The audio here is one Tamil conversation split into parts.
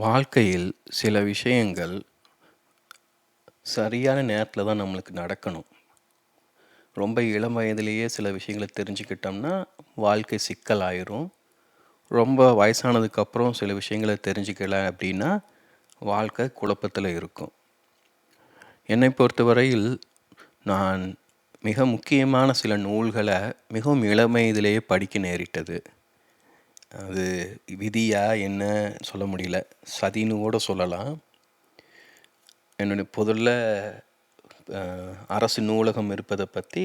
வாழ்க்கையில் சில விஷயங்கள் சரியான நேரத்தில் தான் நம்மளுக்கு நடக்கணும். ரொம்ப இளம் வயதிலேயே சில விஷயங்களை தெரிஞ்சுக்கிட்டோம்னா வாழ்க்கை சிக்கலாயிரும் ரொம்ப வயசானதுக்கப்புறம் சில விஷயங்களை தெரிஞ்சுக்கல அப்படின்னா வாழ்க்கை குழப்பத்தில் இருக்கும். என்னை பொறுத்தவரையில் நான் மிக முக்கியமான சில நூல்களை மிகவும் இளம் வயதிலேயே படிக்க நேரிட்டது. அது விதியா என்ன சொல்ல முடியல. சதின்னு கூட சொல்லலாம். என்னுடைய முதல்ல அரசு நூலகம் இருப்பதை பற்றி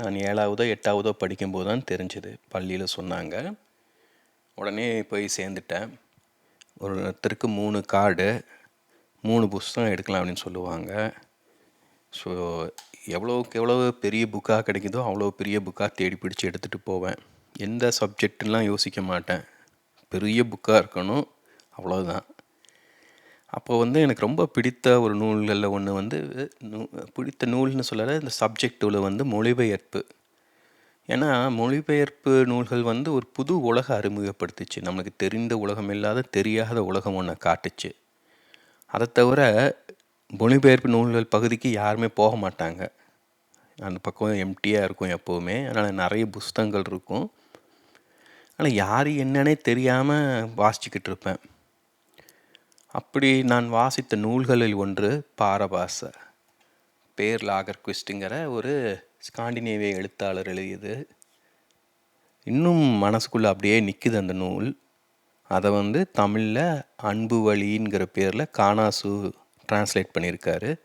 நான் ஏழாவதோ எட்டாவதோ படிக்கும்போது தான் தெரிஞ்சுது. பள்ளியில் சொன்னாங்க. உடனே போய் சேர்ந்துட்டேன். ஒருத்தருக்கு மூணு கார்டு மூணு புஸ்தகம் எடுக்கலாம் அப்படின்னு சொல்லுவாங்க. ஸோ எவ்வளோக்கு எவ்வளோ பெரிய புக்காக கிடைக்குதோ அவ்வளோ பெரிய புக்காக தேடி பிடிச்சி எடுத்துகிட்டு போவேன். எந்த சப்ஜெக்ட்லாம் யோசிக்க மாட்டேன். பெரிய புக்காக இருக்கணும் அவ்வளோதான் அப்போ வந்து எனக்கு ரொம்ப பிடித்த ஒரு நூல்களில் ஒன்று வந்து நூ- பிடித்த நூல்னு சொல்லலை இந்த சப்ஜெக்டில் வந்து மொழிபெயர்ப்பு. ஏன்னா மொழிபெயர்ப்பு நூல்கள் வந்து ஒரு புது உலக அறிமுகப்படுத்துச்சு. நம்மளுக்கு தெரிந்த உலகம் இல்லாத தெரியாத உலகம் ஒன்று காட்டுச்சு. அதை தவிர மொழிபெயர்ப்பு நூல்கள் பகுதிக்கு யாருமே போக மாட்டாங்க. அந்த பக்கம் எம்டியாக இருக்கும் எப்போவுமே. அதனால் நிறைய புஸ்தகங்கள் இருக்கும். ஆனால் யார் என்னன்னே தெரியாமல் வாசிச்சுக்கிட்டு இருப்பேன். அப்படி நான் வாசித்த நூல்களில் ஒன்று பாரபாச. பேர் லாகர் குவிஸ்ட்டுங்கிற ஒரு ஸ்காண்டினேவிய எழுத்தாளர் எழுதியது. இன்னும் மனசுக்குள்ளே அப்படியே நிற்குது அந்த நூல். அதை வந்து தமிழில் அன்பு வழிங்கிற பேரில் காணாசு டிரான்ஸ்லேட் பண்ணியிருக்காரு.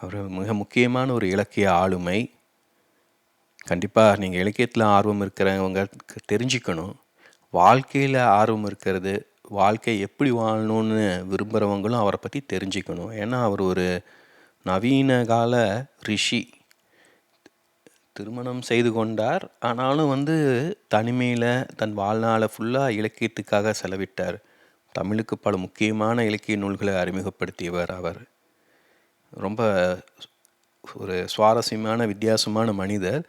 அவர் மிக முக்கியமான ஒரு இலக்கிய ஆளுமை. கண்டிப்பாக நீங்கள் இலக்கியத்தில் ஆர்வம் இருக்கிறவங்க தெரிஞ்சுக்கணும். வாழ்க்கையில் ஆர்வம் இருக்கிறது வாழ்க்கை எப்படி வாழணும்னு விரும்புகிறவங்களும் அவரை பற்றி தெரிஞ்சுக்கணும். ஏன்னா அவர் ஒரு நவீன கால ரிஷி. திருமணம் செய்து கொண்டார். ஆனாலும் வந்து தனிமையில் தன் வாழ்நாளை ஃபுல்லாக இலக்கியத்துக்காக செலவிட்டார். தமிழுக்கு பல முக்கியமான இலக்கிய நூல்களை அறிமுகப்படுத்தியவர் அவர். ரொம்ப ஒரு சுவாரஸ்யமான வித்தியாசமான மனிதர்.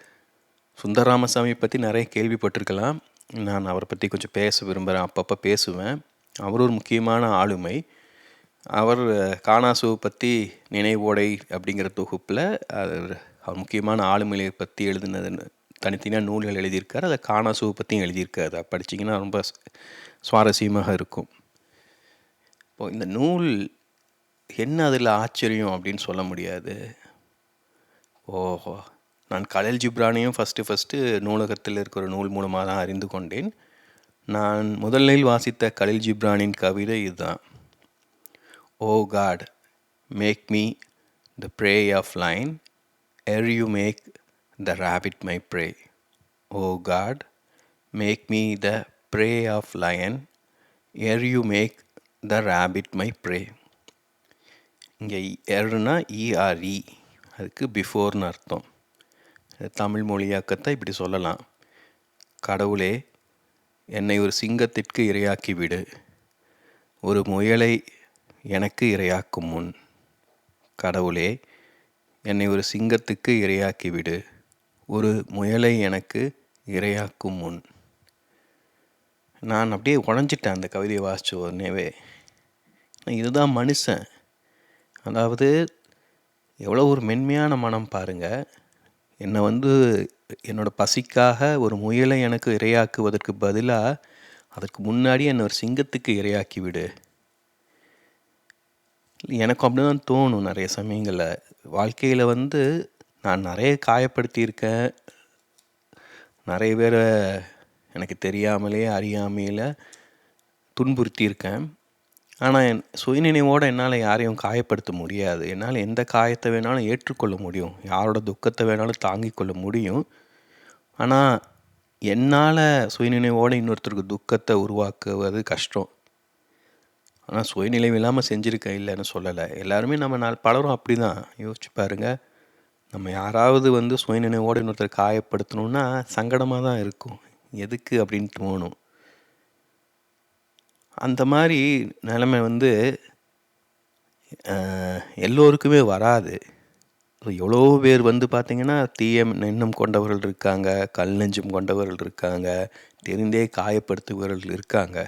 சுந்தரராமசாமி பற்றி நிறைய கேள்விப்பட்டிருக்கலாம். நான் அவரை பற்றி கொஞ்சம் பேச விரும்புகிறேன் அப்பப்போ பேசுவேன். அவர் ஒரு முக்கியமான ஆளுமை. அவர் காணாசுவை பற்றி நினைவோடை அப்படிங்கிற தொகுப்பில் அவர் அவர் முக்கியமான ஆளுமையை பற்றி எழுதினது தனித்தனியாக நூல்கள் எழுதியிருக்காரு. அதை காணாசுவை பற்றியும் எழுதியிருக்காரு. அதை படிச்சிங்கன்னா ரொம்ப சுவாரஸ்யமாக இருக்கும். இப்போ இந்த நூல் என்ன அதில் ஆச்சரியம் அப்படின்னு சொல்ல முடியாது? ஓஹோ. நான் கலல் ஜிப்ரானையும் ஃபஸ்ட்டு ஃபஸ்ட்டு நூலகத்தில் இருக்கிற நூல் மூலமாக தான் அறிந்து கொண்டேன். நான் முதலில் வாசித்த கலில் ஜிப்ரானின் கவிதை இதுதான். O God make me the prey of lion ere you make the rabbit my prey. O God make me the prey of lion ere you make the rabbit my prey. இங்கே எர்னா இஆர்இ அதுக்கு பிஃபோர்னு அர்த்தம். தமிழ் மொழியாக்கத்தை இப்படி சொல்லலாம். கடவுளே என்னை ஒரு சிங்கத்திற்கு இரையாக்கி விடு. ஒரு முயலை எனக்கு இரையாக்கும் முன். கடவுளே என்னை ஒரு சிங்கத்துக்கு இரையாக்கி விடு. ஒரு முயலை எனக்கு இரையாக்கும் முன். நான் அப்படியே உடஞ்சிட்டேன் அந்த கவிதையை வாசித்த உடனேவே. இதுதான் மனுஷன். அதாவது எவ்வளோ ஒரு மென்மையான மனம் பாருங்கள் என்னை வந்து என்னோடய பசிக்காக ஒரு முயலை எனக்கு இரையாக்குவதற்கு பதிலாக அதற்கு முன்னாடி என்னை ஒரு சிங்கத்துக்கு இரையாக்கி விடு. எனக்கு அப்படிதான் தோணும் நிறைய சமயங்களில். வாழ்க்கையில் வந்து நான் நிறைய காயப்படுத்தியிருக்கேன். நிறைய பேரை எனக்கு தெரியாமலே அறியாமையில் துன்புறுத்தியிருக்கேன். ஆனால் என் சுயநினைவோடு என்னால் யாரையும் காயப்படுத்த முடியாது. என்னால் எந்த காயத்தை வேணாலும் ஏற்றுக்கொள்ள முடியும். யாரோட துக்கத்தை வேணாலும் தாங்கிக் கொள்ள முடியும். ஆனால் என்னால் சுயநினைவோடு இன்னொருத்தருக்கு துக்கத்தை உருவாக்குவது கஷ்டம். ஆனால் சுயநினைவு இல்லாமல் செஞ்சுருக்கேன் இல்லைன்னு சொல்லலை. எல்லாருமே நம்ம நாள் பலரும் அப்படி தான் யோசிச்சு பாருங்கள் நம்ம யாராவது வந்து சுயநினைவோடு இன்னொருத்தர் காயப்படுத்தணும்னா சங்கடமாக தான் இருக்கும். எதுக்கு அப்படின்னு தோணும். அந்த மாதிரி நிலைமை வந்து எல்லோருக்குமே வராது. எவ்வளோ பேர் வந்து பார்த்திங்கன்னா தீய எண்ணம் கொண்டவர்கள் இருக்காங்க கல் நெஞ்சம் கொண்டவர்கள் இருக்காங்க தெரிந்தே காயப்படுத்துபவர்கள் இருக்காங்க.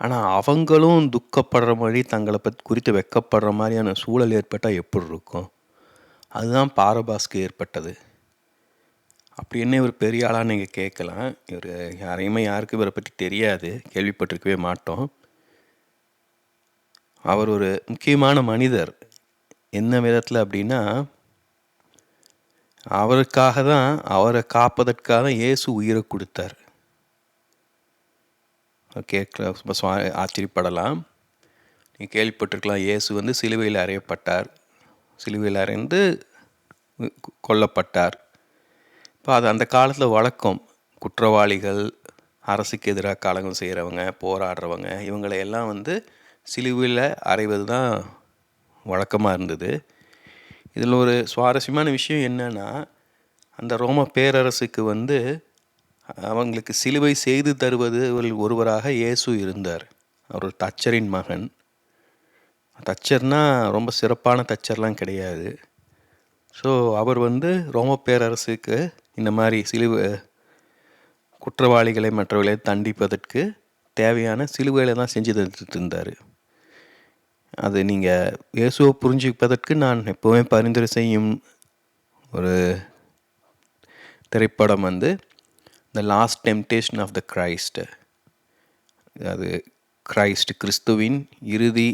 ஆனால் அவங்களும் துக்கப்படுற மாதிரி தங்களை பற்றி குறித்து வெட்கப்படுற மாதிரியான சூழல் ஏற்பட்டால் எப்படி இருக்கும்? அதுதான் பாரபாஸ்க்கு ஏற்பட்டது. அப்படி என்ன இவர் பெரிய ஆளாக நீங்கள் கேட்கலாம். இவர் யாரையுமே யாருக்கும் இவரை பற்றி தெரியாது. கேள்விப்பட்டிருக்கவே மாட்டோம். அவர் ஒரு முக்கியமான மனிதர். என்ன விதத்தில் அப்படின்னா அவருக்காக தான் அவரை காப்பதற்காக தான் இயேசு உயிரை கொடுத்தார். கேட்க ரொம்ப சுவா ஆச்சரியப்படலாம். நீங்கள் கேள்விப்பட்டிருக்கலாம் இயேசு வந்து சிலுவையில் அறையப்பட்டார். சிலுவையில் அறைந்து கொல்லப்பட்டார். இப்போ அது அந்த காலத்தில் வழக்கம். குற்றவாளிகள் அரசுக்கு எதிராக காலங்கள் செய்கிறவங்க போராடுறவங்க இவங்களை எல்லாம் வந்து சிலுவையில் அறைவது தான் வழக்கமாக இருந்தது. இதில் ஒரு சுவாரஸ்யமான விஷயம் என்னன்னா அந்த ரோம பேரரசுக்கு வந்து அவங்களுக்கு சிலுவை செய்து தருவது ஒருவராக இயேசு இருந்தார். அவர் ஒரு தச்சரின் மகன். தச்சர்னால் ரொம்ப சிறப்பான தச்சர்லாம் கிடையாது. ஸோ அவர் வந்து ரோம பேரரசுக்கு இந்த மாதிரி சிலுவை குற்றவாளிகளை மற்றவர்களை தண்டிப்பதற்கு தேவையான சிலுவைகளை தான் செஞ்சு தந்துட்டு இருந்தார். அது நீங்கள் இயேசுவை புரிஞ்சுப்பதற்கு நான் எப்போவுமே பரிந்துரை செய்யும் ஒரு திரைப்படம் வந்து the last temptation of the Christ அது கிரைஸ்ட் கிறிஸ்துவின் இறுதி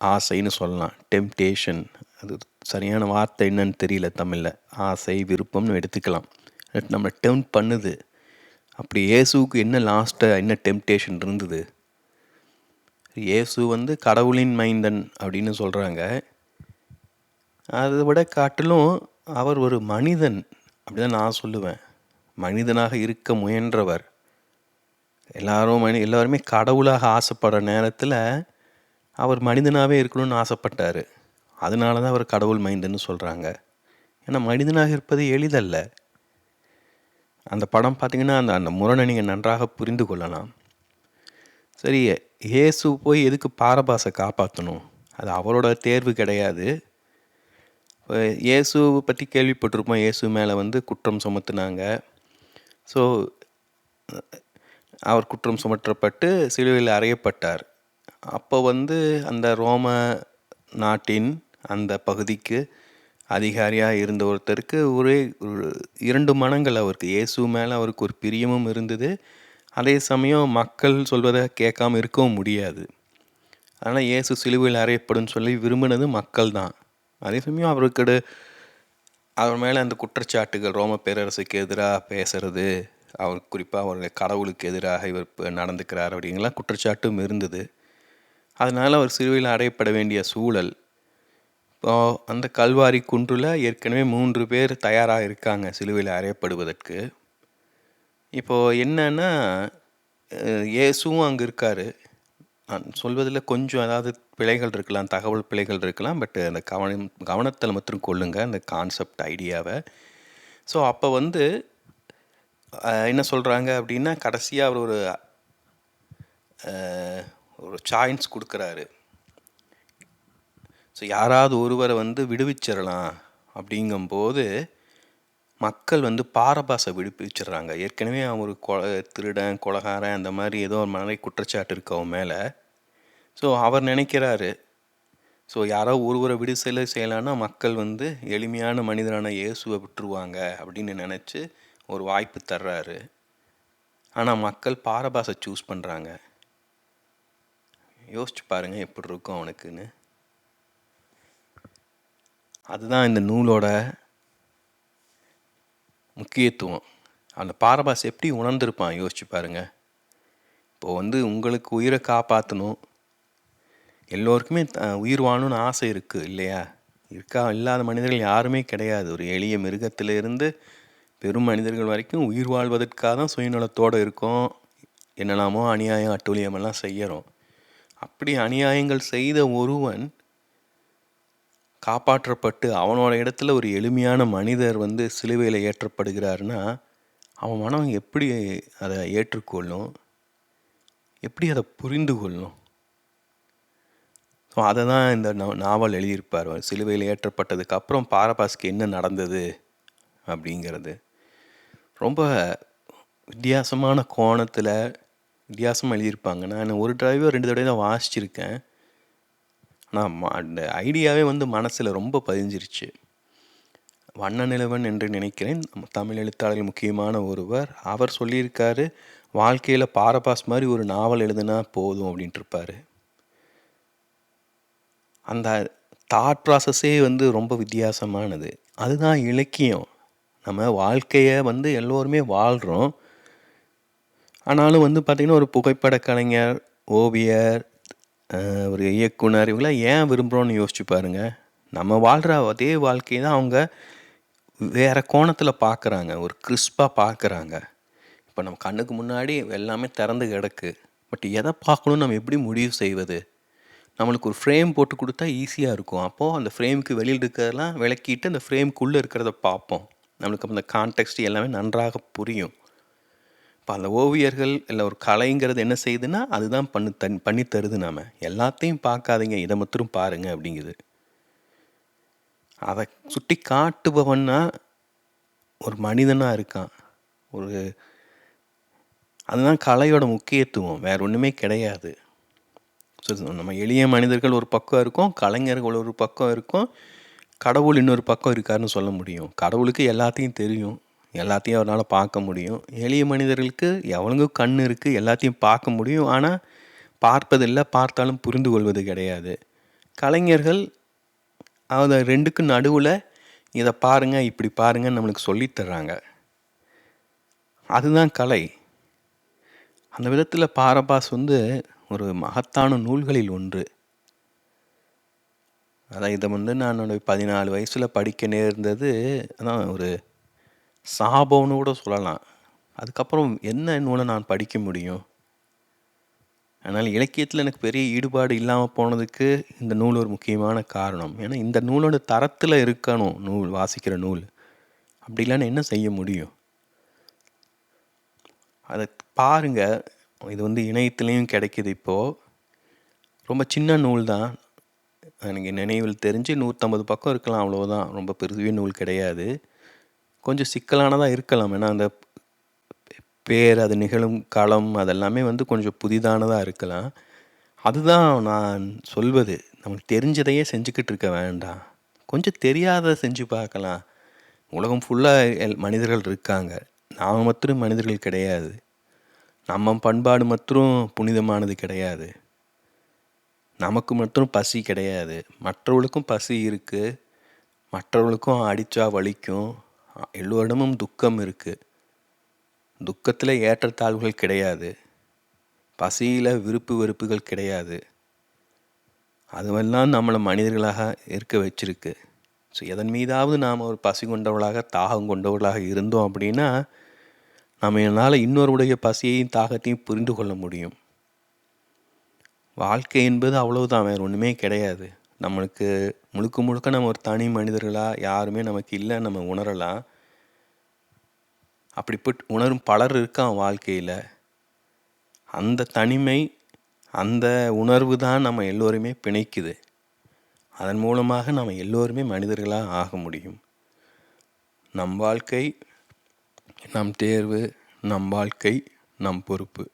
ஆசைன்னு சொல்லலாம். டெம்டேஷன் அது சரியான வார்த்தை என்னன்னு தெரியல தமிழில். ஆசை விருப்பம்னு எடுத்துக்கலாம். நம்மளை டெம்ப் பண்ணுது. அப்படி இயேசுவுக்கு என்ன லாஸ்ட்டாக என்ன டெம்டேஷன் இருந்தது? இயேசு வந்து கடவுளின் மைந்தன் அப்படின்னு சொல்கிறாங்க அதை விட காட்டிலும் அவர் ஒரு மனிதன் அப்படிதான் நான் சொல்லுவேன். மனிதனாக இருக்க முயன்றவர். எல்லாரும் மனி எல்லாருமே கடவுளாக ஆசைப்படுற நேரத்தில் அவர் மனிதனாகவே இருக்கணும்னு ஆசைப்பட்டார். அதனால தான் அவர் கடவுள் மைண்டுன்னு சொல்கிறாங்க ஏன்னா மனிதனாக இருப்பது எளிதல்ல. அந்த படம் பார்த்தீங்கன்னா அந்த அந்த முரணை நீங்கள் நன்றாக புரிந்து கொள்ளலாம். சரி இயேசு போய் எதுக்கு பாரபாசை காப்பாற்றணும் அது அவரோட தேர்வு கிடையாது. இப்போ இயேசுவை பற்றி கேள்விப்பட்டிருப்போம். இயேசு மேலே வந்து குற்றம் சுமத்துனாங்க. ஸோ அவர் குற்றம் சுமற்றப்பட்டு சிலுவையில் அறையப்பட்டார். அப்போ வந்து அந்த ரோம நாட்டின் அந்த பகுதிக்கு அதிகாரியாக இருந்த ஒருத்தருக்கு ஒரே இரண்டு மனங்கள் அவருக்கு. இயேசு மேலே அவருக்கு ஒரு பிரியமும் இருந்தது. அதே சமயம் மக்கள் சொல்வதை கேட்காம இருக்கவும் முடியாது. ஆனால் இயேசு சிலுவையில் அறையப்படும் சொல்லி விரும்பினது மக்கள் தான். அதே சமயம் அவருக்கு அவர் மேலே அந்த குற்றச்சாட்டுகள் ரோம பேரரசுக்கு எதிராக பேசுறது அவர் குறிப்பாக அவருடைய கடவுளுக்கு எதிராக இவர் நடந்துக்கிறார் அப்படிங்கலாம் குற்றச்சாட்டும் இருந்தது. அதனால் அவர் சிலுவையில் அறையப்பட வேண்டிய சூழல் இப்போ அந்த கல்வாரி குன்றில் ஏற்கனவே மூன்று பேர் தயாராக இருக்காங்க சிலுவையில் அறையப்படுவதற்கு. இப்போது என்னன்னா இயேசுவும் அங்கே இருக்கார். சொல்வதில் கொஞ்சம் அதாவது பிழைகள் இருக்கலாம் தகவல் பிழைகள் இருக்கலாம் பட் அந்த கவனம் கவனத்தில் மட்டும் கொள்ளுங்கள் அந்த கான்செப்ட் ஐடியாவை. ஸோ அப்போ வந்து என்ன சொல்கிறாங்க அப்படின்னா கடைசியாக அவர் ஒரு ஒரு சாய்ஸ் கொடுக்குறாரு. ஸோ யாராவது ஒருவரை வந்து விடுவிச்சிடலாம் அப்படிங்கும்போது மக்கள் வந்து பாரபாசை விடுவிச்சிடுறாங்க. ஏற்கனவே அவன் ஒரு கொ திருடன் கொலகாரன் அந்த மாதிரி ஏதோ ஒரு மனதை குற்றச்சாட்டு இருக்கு அவன் மேலே. ஸோ அவர் நினைக்கிறாரு. ஸோ யாரோ ஒருவரை விடுசலை செய்யலான்னா மக்கள் வந்து எளிமையான மனிதரான இயேசுவை விட்டுருவாங்க அப்படின்னு நினச்சி ஒரு வாய்ப்பு தர்றாரு. ஆனால் மக்கள் பாரபாசை சூஸ் பண்ணுறாங்க யோசிச்சு பாருங்கள் எப்படி இருக்கும் அவனுக்குன்னு. அதுதான் இந்த நூலோட முக்கியத்துவம். அந்த பாரபாஸ் எப்படி உணர்ந்திருப்பான்? யோசிச்சு பாருங்க. இப்போ வந்து உங்களுக்கு உயிரை காப்பாற்றணும் எல்லோருக்குமே த- உயிர் வாழணும்னு ஆசை இருக்குது இல்லையா? இருக்கா? இல்லாத மனிதர்கள் யாருமே கிடையாது. ஒரு எளிய மிருகத்திலிருந்து பெரும் மனிதர்கள் வரைக்கும் உயிர் வாழ்வதற்காக தான் சுயநலத்தோடு இருக்கோம். என்னெல்லாமோ அநியாயம் அட்டூழியமெல்லாம் செய்கிறோம் அப்படி அநியாயங்கள் செய்த ஒருவன் காப்பாற்றப்பட்டு அவனோட இடத்துல ஒரு எளிமையான மனிதர் வந்து சிலுவையில் ஏற்றப்படுகிறாருன்னா அவன் மனம் எப்படி அதை ஏற்றுக்கொள்ளும்? எப்படி அதை புரிந்து கொள்ளும்? ஸோ அதை தான் இந்த நாவல் எழுதியிருப்பார். சிலுவையில் ஏற்றப்பட்டதுக்கு அப்புறம் பாரபாஸ்க்கு என்ன நடந்தது அப்படிங்கிறது. ரொம்ப வித்தியாசமான கோணத்தில் வித்தியாசமாக எழுதியிருப்பாங்க. நான் ஒரு டிரைவர் ரெண்டு தடவை தான் வாசிச்சிருக்கேன். ஆனால் அந்த ஐடியாவே வந்து மனசில் ரொம்ப பதிஞ்சிருச்சு. வண்ண நிலவன் என்று நினைக்கிறேன். தமிழ் எழுத்தாளர் முக்கியமான ஒருவர். அவர் சொல்லியிருக்காரு வாழ்க்கையில் பாரபாஸ் மாதிரி ஒரு நாவல் எழுதுனா போதும் அப்படின்ட்டுருப்பார் அந்த தாட் ப்ராசஸே வந்து ரொம்ப வித்தியாசமானது. அதுதான் இலக்கியம். நம்ம வாழ்க்கையை வந்து எல்லோருமே வாழ்கிறோம் ஆனாலும் வந்து பார்த்திங்கன்னா ஒரு புகைப்பட கலைஞர் ஓவியர் ஒரு இயக்குனர் இவங்களாம் ஏன் விரும்புகிறோன்னு யோசிச்சு பாருங்க. நம்ம வாழ்கிற அதே வாழ்க்கையை தான் அவங்க வேறு கோணத்தில் பார்க்குறாங்க ஒரு கிறிஸ்பாக பார்க்குறாங்க இப்போ நம்ம கண்ணுக்கு முன்னாடி எல்லாமே திறந்து கிடக்கு. பட் எதை பார்க்கணும்னு நம்ம எப்படி முடிவு செய்வது? நம்மளுக்கு ஒரு ஃப்ரேம் போட்டு கொடுத்தா ஈஸியாக இருக்கும். அப்போது அந்த ஃப்ரேமுக்கு வெளியில் இருக்கிறதெல்லாம் விளக்கிட்டு அந்த ஃப்ரேமுக்குள்ளே இருக்கிறத பார்ப்போம். நம்மளுக்கு அந்த கான்டெக்ட் எல்லாமே நன்றாக புரியும். இப்போ அந்த ஓவியர்கள் இல்லை ஒரு கலைங்கிறது என்ன செய்யுதுன்னா அதுதான் பண்ணு தன் பண்ணி தருது நாம். எல்லாத்தையும் பார்க்காதீங்க இதை மட்டும் பாருங்க அப்படிங்குது. அதை சுட்டி காட்டுபவன்னா ஒரு மனிதனாக இருக்கான். ஒரு அதுதான் கலையோட முக்கியத்துவம் வேற ஒன்றுமே கிடையாது. ஸோ நம்ம எளிய மனிதர்கள் ஒரு பக்கம் இருக்கும் கலைஞர்கள் ஒரு பக்கம் இருக்கும் கடவுள் இன்னொரு பக்கம் இருக்காருன்னு சொல்ல முடியும். கடவுளுக்கு எல்லாத்தையும் தெரியும். எல்லாத்தையும் அவரால் பார்க்க முடியும். எளிய மனிதர்களுக்கு எவனுங்க கண் இருக்குது எல்லாத்தையும் பார்க்க முடியும். ஆனால் பார்ப்பதில்லை பார்த்தாலும் புரிந்து கொள்வது கிடையாது. கலைஞர்கள் அதை ரெண்டுக்கும் நடுவில் இதை பாருங்க இப்படி பாருங்கன்னு நம்மளுக்கு சொல்லித்தர்றாங்க அதுதான் கலை. அந்த விதத்தில் பாரபாஸ் வந்து ஒரு மகத்தான நூல்களில் ஒன்று. அதான் இதை வந்து நான் என்னோட பதினாலு வயசில் படிக்க நேர்ந்தது அதான் ஒரு சாபம்னு கூட சொல்லலாம். அதுக்கப்புறம் என்ன நூலை நான் படிக்க முடியும்? அதனால் இலக்கியத்தில் எனக்கு பெரிய ஈடுபாடு இல்லாமல் போனதுக்கு இந்த நூல் ஒரு முக்கியமான காரணம். ஏன்னா இந்த நூலோட தரத்தில் இருக்கணும் நூல் வாசிக்கிற நூல். அப்படிலாம் என்ன செய்ய முடியும்? அதை பாருங்கள் இது வந்து இணையத்துலேயும் கிடைக்கிது இப்போது ரொம்ப சின்ன நூல் தான். எனக்கு நினைவில் தெரிஞ்சு நூற்றம்பது பக்கம் இருக்கலாம் அவ்வளோதான் ரொம்ப பெரிய நூல் கிடையாது. கொஞ்சம் சிக்கலானதாக இருக்கலாம். ஏன்னா அந்த பேர் அது நிகழும் களம் அதெல்லாமே வந்து கொஞ்சம் புதிதானதாக இருக்கலாம். அதுதான் நான் சொல்வது. நமக்கு தெரிஞ்சதையே செஞ்சுக்கிட்டு இருக்க வேண்டாம். கொஞ்சம் தெரியாத செஞ்சு பார்க்கலாம். உலகம் ஃபுல்லாக மனிதர்கள் இருக்காங்க. நாம் மற்றும் மனிதர்கள் கிடையாது. நம்ம பண்பாடு மற்றும் புனிதமானது கிடையாது. நமக்கு மட்டும் பசி கிடையாது. மற்றவர்களுக்கும் பசி இருக்குது மற்றவர்களுக்கும் அடித்தா வலிக்கும். எல்லோரிடமும் துக்கம் இருக்குது துக்கத்தில் ஏற்றத்தாழ்வுகள் கிடையாது. பசியில் விருப்பு வெறுப்புகள் கிடையாது. அதுவெல்லாம் நம்மளை மனிதர்களாக இருக்க வச்சிருக்கு. ஸோ எதன் மீதாவது நாம் ஒரு பசி கொண்டவர்களாக தாகம் கொண்டவர்களாக இருந்தோம் அப்படின்னா நம்ம என்னால் இன்னொருடைய பசியையும் தாகத்தையும் புரிந்து கொள்ள முடியும். வாழ்க்கை என்பது அவ்வளவுதான் வேறு ஒன்றுமே கிடையாது. நம்மளுக்கு முழுக்க முழுக்க நம்ம ஒரு தனி மனிதர்களாக யாருமே நமக்கு இல்லை நம்ம உணரலாம். அப்படிப்பட்டு உணரும் பலர் இருக்கான் வாழ்க்கையில்? அந்த தனிமை அந்த உணர்வு தான் நம்ம எல்லோருமே பிணைக்குது. அதன் மூலமாக நம்ம எல்லோருமே மனிதர்களாக ஆக முடியும். நம் வாழ்க்கை நம் தேர்வு நம் வாழ்க்கை நம் பொறுப்பு.